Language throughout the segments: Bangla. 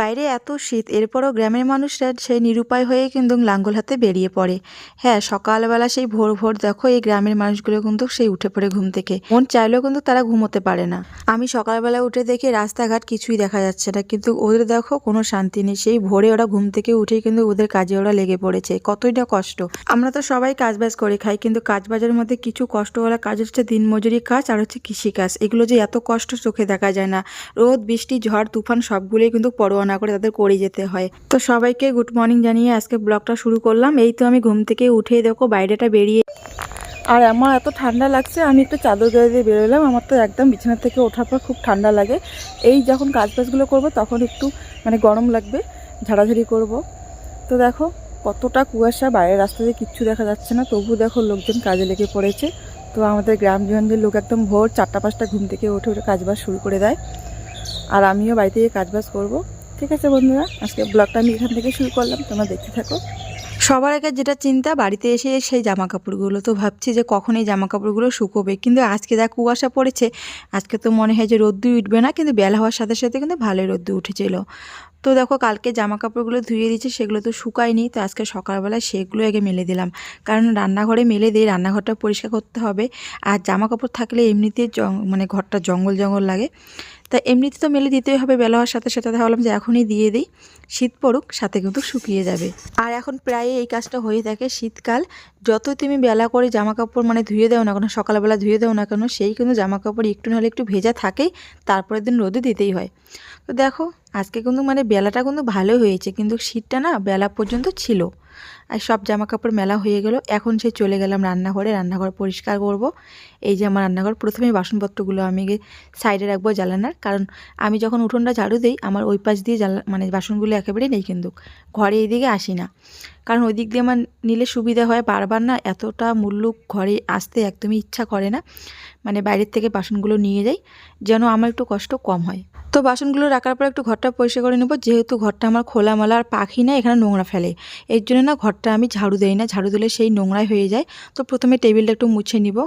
বাইরে এত শীত, এরপরও গ্রামের মানুষরা সেই নিরুপায় হয়ে কিন্তু লাঙ্গল হাতে বেরিয়ে পড়ে। হ্যাঁ সকালবেলা সেই ভোর ভোর দেখো এই গ্রামের মানুষগুলো কিন্তু সেই উঠে পড়ে ঘুম থেকে। মন চাইলেও কিন্তু তারা ঘুমোতে পারে না। আমি সকালবেলা উঠে দেখি রাস্তাঘাট কিছুই দেখা যাচ্ছে না, কিন্তু ওদের দেখো কোনো শান্তি নেই। সেই ভোরে ওরা ঘুম থেকে উঠেই কিন্তু ওদের কাজে ওরা লেগে পড়েছে। কতই না কষ্ট। আমরা তো সবাই কাজবাজ করে খাই, কিন্তু কাজবাজের মধ্যে কিছু কষ্ট কষ্টওয়ালা কাজ হচ্ছে দিনমজুরি কাজ আর হচ্ছে কৃষিকাজ। এগুলো যে এত কষ্ট চোখে দেখা যায় না। রোদ, বৃষ্টি, ঝড়, তুফান সবগুলোই কিন্তু পরোয়া না করে তাদের করে যেতে হয়। তো সবাইকে গুড মর্নিং জানিয়ে আজকে ব্লগটা শুরু করলাম। এই তো আমি ঘুম থেকে উঠেই দেখো বাইরেটা বেরিয়ে আর আমার এত ঠান্ডা লাগছে, আমি একটু চাদর গায়ে দিয়ে বেরোলাম। আমার তো একদম বিছানা থেকে ওঠার পর খুব ঠান্ডা লাগে। এই যখন কাজ বাজগুলো করব তখন একটু মানে গরম লাগবে, ঝাড়াঝাড়ি করব। তো দেখো কতটা কুয়াশা, বাইরের রাস্তা দিয়ে কিচ্ছু দেখা যাচ্ছে না। তবু দেখো লোকজন কাজে লেগে পড়েছে। তো আমাদের গ্রাম গ্রামগঞ্জের লোক একদম ভোর চারটা পাঁচটা ঘুম থেকে উঠে উঠে কাজবাজ শুরু করে দেয়। আর আমিও বাড়িতে গিয়ে কাজবাজ করব। ঠিক আছে বন্ধুরা, আজকে ব্লগটা আমি এখান থেকে শুরু করলাম, তোমরা দেখতে থাকো। সবার আগে যেটা চিন্তা, বাড়িতে এসে সেই জামা কাপড়গুলো তো ভাবছি যে কখন এই জামা কাপড়গুলো শুকোবে। কিন্তু আজকে যা কুয়াশা পড়েছে, আজকে তো মনে হয় যে রোদ্দুর উঠবে না, কিন্তু বেলা হওয়ার সাথে সাথে কিন্তু ভালোই রোদ্দুর উঠেছিল। তো দেখো, কালকে জামা কাপড়গুলো ধুয়ে দিয়েছি, সেগুলো তো শুকায়নি, তো আজকে সকালবেলা সেগুলো আগে মেলে দিলাম। কারণ রান্নাঘরে মেলে দিয়ে রান্নাঘরটা পরিষ্কার করতে হবে। আর জামা কাপড় থাকলে এমনিতে মানে ঘরটা জঙ্গল জঙ্গল লাগে। তা এমনিতে তো মেলে দিতেই হবে, বেলা হওয়ার সাথে সাথে ভাবলাম যে এখনই দিয়ে দিই। শীত পড়ুক, সাথে কিন্তু শুকিয়ে যাবে। আর এখন প্রায় এই কাজটা হয়ে থাকে শীতকাল। যত তুমি বেলা করে জামা কাপড় মানে ধুয়ে দাও না কেন, সকালবেলা ধুয়ে দাও না কেন, সেই কিন্তু জামা কাপড় একটু নাহলে একটু ভেজা থাকেই, তারপরের দিন রোদে দিতেই হয়। তো দেখো, আজকে কিন্তু মানে বেলাটা কিন্তু ভালোই হয়েছে, কিন্তু শীতটা না বেলা পর্যন্ত ছিল। আর সব জামা কাপড় মেলা হয়ে গেল। এখন সে চলে গেলাম রান্নাঘরে, রান্নাঘর পরিষ্কার করব। এই যে আমার রান্নাঘর প্রথমে বাসনপত্রগুলো আমি সাইডে রাখব জ্বালানার কারণ আমি যখন উঠোনটা ঝাড়ু দিই, আমার ওই পাশ দিয়ে জ্বালা মানে বাসনগুলো একেবারেই নেই কিন্তু। ঘরে এইদিকে আসি না। কারণ ওই দিক দিয়ে আমার নিলে সুবিধা হয়। বারবার না এতটা মুল্লুক ঘরে আসতে একদমই ইচ্ছা করে না। মানে বাইরের থেকে বাসনগুলো নিয়ে যাই, যেন আমার একটু কষ্ট কম হয়। তো বাসনগুলো রাখার পর একটু ঘরটা পরিষ্কার করে নেব। যেহেতু ঘরটা আমার খোলামেলা আর পাখি না, এখানে নোংরা ফেলে। এর জন্য না ঘরটা আমি ঝাড়ু দেই না। ঝাড়ু দিলে সেই নোংরাই হয়ে যায়। তো প্রথমে টেবিলটা একটু মুছে নিব।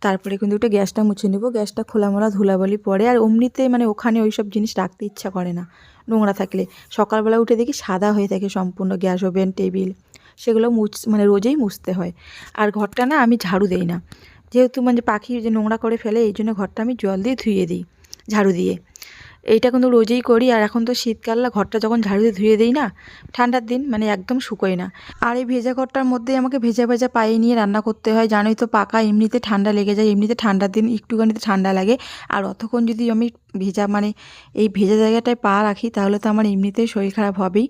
তারপরে কিন্তু একটু গ্যাসটা মুছে নিব। গ্যাসটা খোলামোলা ধুলাবালি পরে। আর অমনিতে মানে ওখানে ওই সব জিনিস রাখতে ইচ্ছা করে না। নোংরা থাকলে। সকালবেলা উঠে দেখি সাদা হয়ে থাকে সম্পূর্ণ গ্যাস ওভেন, টেবিল। সেগুলো মুছ মানে রোজেই মুছতে হয়। আর ঘরটা না আমি ঝাড়ু দেই না। যেহেতু মানে পাখি যে নোংরা করে ফেলে, এই জন্য ঘরটা আমি জল দিয়ে ধুয়ে দিই, ঝাড়ু দিয়ে। এইটা কিন্তু রোজেই করি, আর এখন তো শীতকাল, ঘরটা যখন ঝাড়ু দিয়ে ধুয়ে দিই না, ঠান্ডার দিন মানে একদম শুকোয় না। আর এই ভেজা ঘরটার মধ্যে আমাকে ভেজা ভেজা পায়ে নিয়ে রান্না করতে হয়, জানোই তো পাকা, এমনিতে ঠান্ডা লেগে যায়, এমনিতে ঠান্ডার দিন একটুখানিতে ঠান্ডা লাগে। আর অতক্ষণ যদি আমি ভেজা মানে এই ভেজা জায়গাটায় পা রাখি, তাহলে তো আমার এমনিতেই শরীর খারাপ হবেই।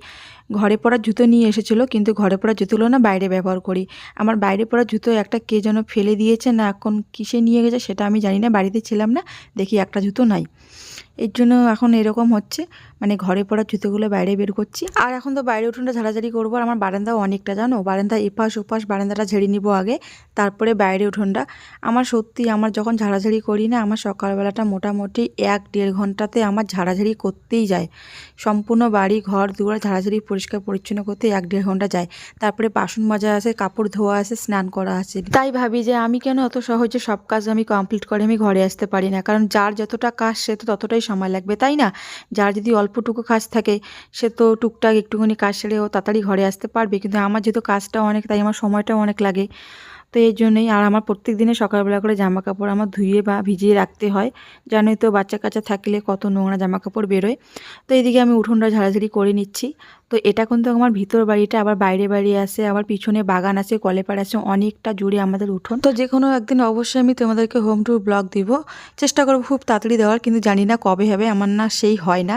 ঘরে পড়ার জুতো নিয়ে এসেছিল, কিন্তু ঘরে পড়ার জুতোগুলো না বাইরে ব্যবহার করি। আমার বাইরে পড়ার জুতো একটা কে যেন ফেলে দিয়েছে, না এখন কিসে নিয়ে গেছে সেটা আমি জানি না, বাড়িতে ছিলাম না, দেখি একটা জুতো নাই। এর জন্য এখন এরকম হচ্ছে মানে ঘরে পড়া জুতোগুলো বাইরে বের করছি। আর এখন তো বাইরে উঠোনটা ঝাড়াঝাড়ি করব আর আমার বারান্দাও অনেকটা, জানো? বারান্দা এপাশ ওপাশ, বারান্দাটা ঝেড়ে নিব আগে, তারপরে বাইরে উঠোনটা। আমার সত্যি আমার যখন ঝাড়াঝাড়ি করি না, আমার সকালবেলাটা মোটামুটি এক দেড় ঘন্টাতে আমার ঝাড়াঝাড়ি করতেই যায়। সম্পূর্ণ বাড়ি, ঘর, দুয়ার ঝাড়াঝাড়ি পরিষ্কার পরিচ্ছন্ন করতে এক দেড় ঘণ্টা যায়। তারপরে বাসন মাজা আছে, কাপড় ধোয়া আছে, স্নান করা আছে। তাই ভাবি যে আমি কেন অত সহজে সব কাজ আমি কমপ্লিট করে আমি ঘরে আসতে পারি না? কারণ যার যতটা কাজ সে তো ততটাই সময় লাগবে, তাই না? যার যদি অল্পটুকু কাজ থাকে, সে তো টুকটাক একটুখানি কাজ সেরে ও তাড়াতাড়ি ঘরে আসতে পারবে। কিন্তু আমার যেহেতু কাজটা অনেক, তাই আমার সময়টাও অনেক লাগে। তো এই জন্যই আর আমার প্রত্যেক দিনে সকালবেলা করে জামা কাপড় আমার ধুয়ে বা ভিজিয়ে রাখতে হয়, জানোই তো বাচ্চা কাচ্চা থাকলে কত নোংরা জামা কাপড় বেরোয়। তো এইদিকে আমি উঠোনটা ঝাড়াঝাড়ি করে নিচ্ছি। তো এটা কিন্তু আমার ভিতর বাড়িটা, আবার বাইরে বাড়ি আছে, আবার পিছনে বাগান আছে কলেপাড় আছে, অনেকটা জুড়ে আমাদের উঠোন। তো যে কোনো একদিন অবশ্যই আমি তোমাদেরকে হোম টুর ব্লগ দিব। চেষ্টা করব খুব তাড়াতাড়ি দেওয়ার, কিন্তু জানি না কবে হবে আমার না সেই হয় না।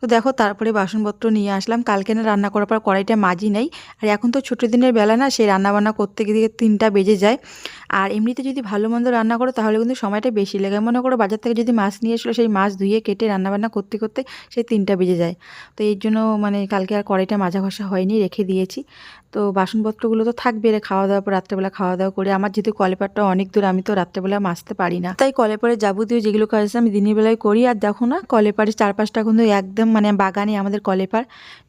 তো দেখো, তারপরে বাসনপত্র নিয়ে আসলাম। কালকে না রান্না করার পর কড়াইটা মাজি নেই। আর এখন তো ছোটো দিনের বেলা না, সেই রান্নাবান্না করতে গিয়ে তিনটা বেজে যায়। আর এমনিতে যদি ভালো মন্দ রান্না করো, তাহলে কিন্তু সময়টা বেশি লাগে। মনে করো বাজার থেকে যদি মাছ নিয়ে এসলো সেই মাছ ধুয়ে কেটে রান্নাবান্না করতে করতে সেই তিনটা বেজে যায়। তো এর জন্য মানে কালকে আর কড়াইটা মাজা ঘষা হয়নি, রেখে দিয়েছি। তো বাসনপত্রগুলো তো থাকবে রে খাওয়া দাওয়ার পর রাত্রেবেলা খাওয়া দাওয়া করে। আমার যেহেতু কলেপারটা অনেক দূর, আমি তো রাত্রেবেলা মাজতে পারি না। তাই কলেপারে যাবতীয় যেগুলো কাজ আমি দিনের বেলায় করি। আর দেখো না, কলেপারের চারপাশটা কিন্তু একদম মানে বাগানে আমাদের কলেপার।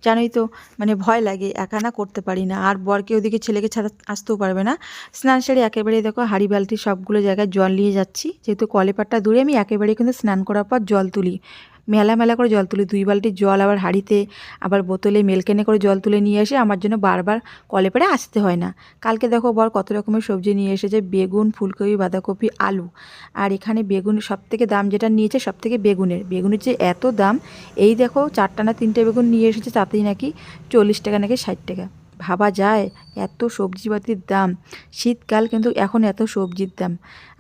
জানোই তো মানে ভয় লাগে, একা না করতে পারি না। আর বরকে ওদিকে ছেলেকে ছাড়া আসতেও পারবে না। স্নান সেরে একেবারে দেখো হাড়ি, বালতি সবগুলো জায়গায় জল নিয়ে যাচ্ছি। যেহেতু কলেপারটা দূরে, আমি একেবারে কিন্তু স্নান করার পর জল তুলি। মেলা মেলা করে জল তুলি। দুই বালতি জল আবার হাঁড়িতে, আবার বোতলে মেলকেনে করে জল তুলে নিয়ে এসে আমার জন্য বারবার কলে পরে আসতে হয় না। কালকে দেখো বর কত রকমের সবজি নিয়ে এসেছে। বেগুন, ফুলকপি, বাঁধাকপি, আলু। আর এখানে বেগুন সব থেকে দাম যেটা নিয়েছে সব থেকে বেগুনের। বেগুনের যে এত দাম, এই দেখো চারটা না তিনটে বেগুন নিয়ে এসেছে, তাতেই নাকি চল্লিশ টাকা, নাকি ষাট টাকা। ভাবা যায় এত সবজিপাতির দাম। শীতকাল কিন্তু এখন এত সবজির দাম।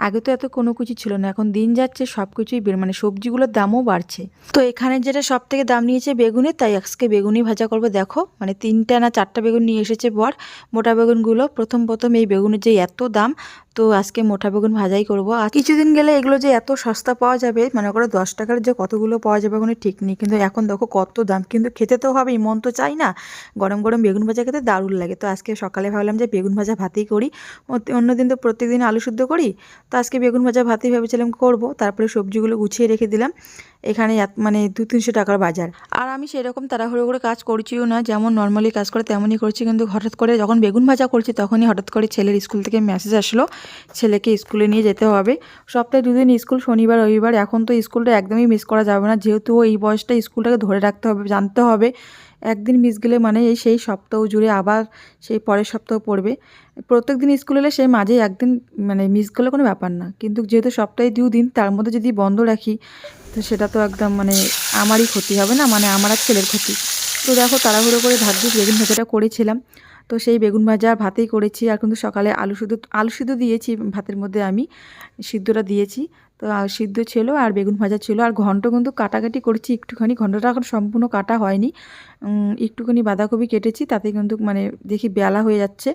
আগে তো এত কোনো কিছু ছিল না, এখন দিন যাচ্ছে সব কিছুই বের মানে সবজিগুলোর দামও বাড়ছে। তো এখানে যেটা সব থেকে দাম নিয়েছে বেগুনের তাই আজকে বেগুনই ভাজা করব, দেখো। মানে তিনটা না চারটা বেগুন নিয়ে এসেছে বর। মোটা বেগুনগুলো, প্রথম প্রথম এই বেগুনের যে এত দাম, তো আজকে মোটা বেগুন ভাজাই করব। আর কিছুদিন গেলে এগুলো যে এত সস্তা পাওয়া যাবে, মনে করো দশ টাকার যে কতগুলো পাওয়া যাবে কোনো ঠিক নেই। কিন্তু এখন দেখো কত দাম। কিন্তু খেতে তো হবেই, মন তো চাই না। গরম গরম বেগুন ভাজা খেতে দারুণ লাগে। তো আজকে ভাবলাম যে বেগুন ভাজা ভাতেই করি। অন্যদিন তো প্রত্যেকদিন আলু শুদ্ধ করি। তো আজকে বেগুন ভাজা ভাতেই ভেবেছিলাম করব। তারপরে সবজিগুলো গুছিয়ে রেখে দিলাম। এখানে মানে দু তিনশো টাকার বাজার। আর আমি সেরকম তাড়াহুড়ো করে কাজ করছিও না। যেমন নর্মালি কাজ করে তেমনই করছি। কিন্তু হঠাৎ করে যখন বেগুন ভাজা করছি, তখনই হঠাৎ করে ছেলের স্কুল থেকে মেসেজ আসলো। ছেলেকে স্কুলে নিয়ে যেতে হবে। সপ্তাহে দুদিন স্কুল, শনিবার, রবিবার। এখন তো স্কুলটা একদমই মিস করা যাবে না। যেহেতু এই বয়সটা স্কুলটাকে ধরে রাখতে হবে, জানতে হবে। একদিন মিস গেলে মানে এই সেই সপ্তাহ জুড়ে আবার সেই পরের সপ্তাহ পড়বে। প্রত্যেক দিন স্কুল এলে সেই মাঝে একদিন মানে মিস গেলে কোনো ব্যাপার না। কিন্তু যেহেতু সপ্তাহে দু দিন, তার মধ্যে যদি বন্ধ রাখি, তো সেটা তো একদম মানে আমারই ক্ষতি হবে না? মানে আমার আর ছেলের ক্ষতি। তো দেখো তাড়াহুড়ো করে ভাগ্যিস বেগুন ভাজাটা করেছিলাম। তো সেই বেগুন ভাজা ভাতেই করেছি। আর কিন্তু সকালে আলু সিদ্ধ আলু সিদ্ধ দিয়েছি ভাতের মধ্যে আমি। সিদ্ধটা দিয়েছি। তো সিদ্ধ ছিল আর বেগুন ভাজা ছিল। আর ঘন্ট কিন্তু কাটাকাটি করেছি একটুখানি। ঘন্টটা এখন সম্পূর্ণ কাটা হয়নি। একটুখানি বাঁধাকপি কেটেছি, তাতে কিন্তু মানে দেখি বেলা হয়ে যাচ্ছে।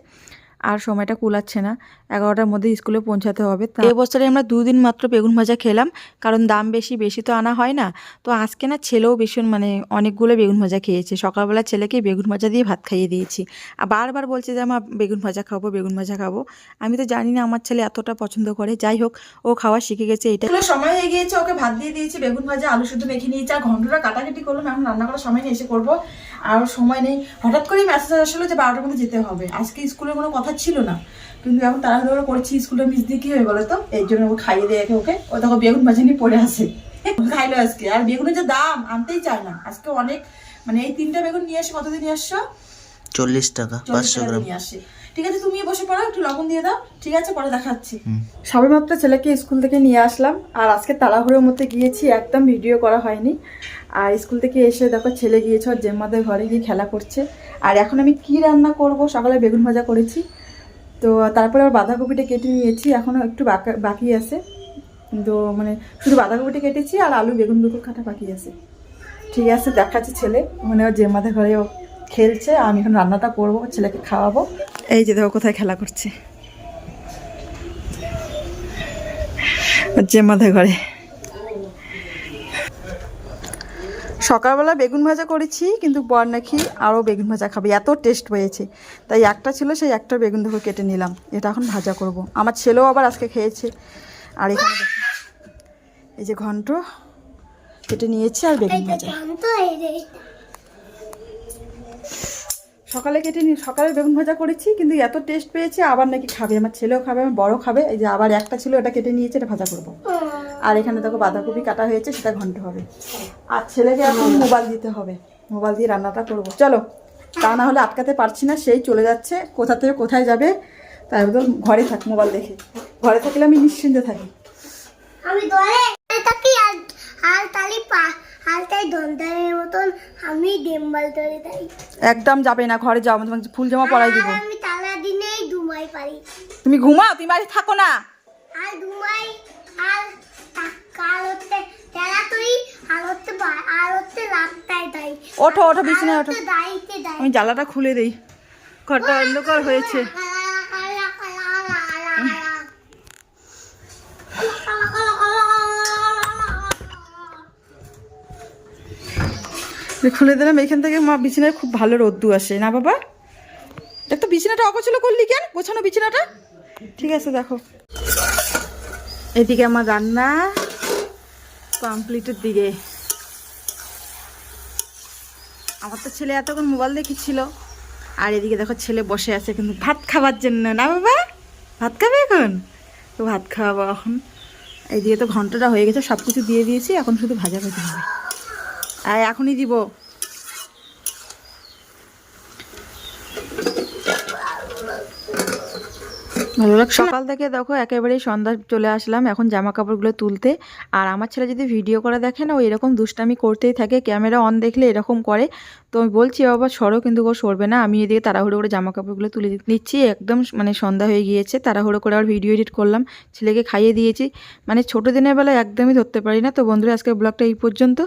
আর সময়টা কুলাচ্ছে না। এগারোটার মধ্যে স্কুলে পৌঁছাতে হবে। তা এবছরে আমরা দুদিন মাত্র বেগুন ভাজা খেলাম কারণ দাম বেশি বেশি তো আনা হয় না। তো আজকে না ছেলেও ভীষণ মানে অনেকগুলো বেগুন ভাজা খেয়েছে। সকালবেলা ছেলেকে বেগুন ভাজা দিয়ে ভাত খাইয়ে দিয়েছি। আর বারবার বলছে যে আমার বেগুন ভাজা খাব বেগুন ভাজা খাব। আমি তো জানি না আমার ছেলে এতটা পছন্দ করে। যাই হোক ও খাওয়া শিখে গেছে এটা সময় হয়ে গিয়েছে ওকে ভাত দিয়ে দিয়েছি বেগুন ভাজা আলু শুদ্ধ মেখে নিয়েছি আর ঘন্টটা কাটাকাটি করলাম। এখন রান্না করার সময় নেই এসে করব। আর সময় নেই। হঠাৎ করেই মেসেজ আসলো যে বারোটার মধ্যে যেতে হবে। আজকে স্কুলের কোনো কথা ছিল না। কিন্তু এখন তাড়াহুড়ো করছি স্কুলে মিস দিয়ে কি হয়ে বলো তো? এই জন্য ও খাইয়ে দিয়ে রেখে ওকে ও দেখো বেগুন ভাজা নিয়ে পড়ে আসে খাইলো আজকে। আর বেগুনের যে দাম আনতেই চায় না। আজকে অনেক মানে এই তিনটা বেগুন নিয়ে এসে কতদিন নিয়ে আসছো চল্লিশ টাকা পাঁচশো গ্রাম। নিয়ে আসে। ঠিক আছে তুমি বসে পড়ো একটু লবণ দিয়ে দাও। ঠিক আছে পরে দেখাচ্ছি। সবে মাত্র ছেলেকে স্কুল থেকে নিয়ে আসলাম আর আজকে তাড়াহুড়োর মধ্যে গিয়েছি একদম ভিডিও করা হয়নি। আর স্কুল থেকে এসে দেখো ছেলে গিয়েছে জেম্মাদের ঘরে গিয়ে খেলা করছে। আর এখন আমি কি রান্না করব? সকালে বেগুন ভাজা করেছি। তো তারপরে আবার বাঁধাকপিটা কেটে নিয়েছি এখনও একটু বাকা- আছে। তো মানে শুধু বাঁধাকপিটা কেটেছি আর আলু বেগুন দুটো কাটা বাকি আছে। ঠিক আছে, দেখাচ্ছে ছেলে। মানে ওর জেম্মাদের ঘরে ও খেলছে, আমি এখন রান্নাটা করব, ছেলেকে খাওয়াবো। এই যে দেখো কোথায় খেলা করছে। ওর জেম্মাদের ঘরে। সকালবেলা বেগুন ভাজা করেছি কিন্তু বর নাকি আরও বেগুন ভাজা খাবে। এত টেস্ট হয়েছে তাই একটা ছিল সেই একটা বেগুন দেখো কেটে নিলাম। এটা এখন ভাজা করব। আমার ছেলেও আবার আজকে খেয়েছে। আর এখানে এই যে ঘন্ট কেটে নিয়েছি আর বেগুন ভাজা। সকালে কেটে নি সকালে বেগুন ভাজা করেছি কিন্তু এত টেস্ট পেয়েছে আবার নাকি খাবে। আমার ছেলেও খাবে আমার বড় খাবে। এই যে আবার একটা ছিল এটা কেটে নিয়েছে এটা ভাজা করব। আর এখানে দেখো বাঁধাকপি কাটা হয়েছে সেটা ঘন্ট হবে। আর ছেলেকে এখন মোবাইল দিতে হবে। মোবাইল দিয়ে রান্নাটা করব। চলো তা না হলে আটকাতে পারছি না সেই চলে যাচ্ছে। কোথা থেকে কোথায় যাবে তাই বদল ঘরে থাক মোবাইল দেখে। ঘরে থাকলে আমি নিশ্চিন্তে থাকি। আমি থাকি আর আর পা আর তাই মতন আমি ডেম্বাল ধরে তাই একদম যাবে না ঘরে যাও আমি তোমাকে ফুল জামা পরাই দিব। আমি তালা দিনেই ঘুমাই পারি। তুমি ঘুমাও তুমি বাড়ি থাকো না। আর ঘুমাই আর ওঠো ওঠো বিছানায় ওঠো। আমি জ্বালাটা খুলে দিই। ঘরটা অন্ধকার হয়েছে। খুলে দিলাম এখান থেকে মা বিছানায় খুব ভালো রোদ্দু আসে। না বাবা? দেখ তো বিছানাটা অগোছলো করলি কেন? গোছানো বিছানাটা? ঠিক আছে দেখো। এদিকে আমার রান্না কমপ্লিটের দিকে। আমার তো ছেলে এতক্ষণ মোবাইল দেখেছিল। আর এদিকে দেখো ছেলে বসে আছে কিন্তু ভাত খাবার জন্য। না বাবা? ভাত খাবে এখন? তো ভাত খাওয়াবো এখন। এইদিকে তো ঘন্টাটা হয়ে গেছে সব কিছু দিয়ে দিয়েছি, এখন শুধু ভাজা ভাজি হবে। আর এখনই দিব ভালো লাগছে সকাল থেকে দেখো একেবারেই সন্ধ্যা চলে আসলাম, এখন জামা কাপড়গুলো তুলতে। আর আমার ছেলে যদি ভিডিও করে দেখে না, ও এরকম দুষ্টামি করতেই থাকে, ক্যামেরা অন দেখলে এরকম করে। তো আমি বলছি বাবা সরো, কিন্তু ও সরবে না। আমি এদিকে তাড়াহুড়ো করে জামা কাপড়গুলো তুলে নিচ্ছি, একদম মানে সন্ধ্যা হয়ে গিয়েছে, তাড়াহুড়ো করে আবার ভিডিও এডিট করলাম, ছেলেকে খাইয়ে দিয়েছি। মানে ছোটো দিনের বেলা একদমই ধরতে পারি না। তো বন্ধুরা আজকে ব্লগটা এই পর্যন্ত।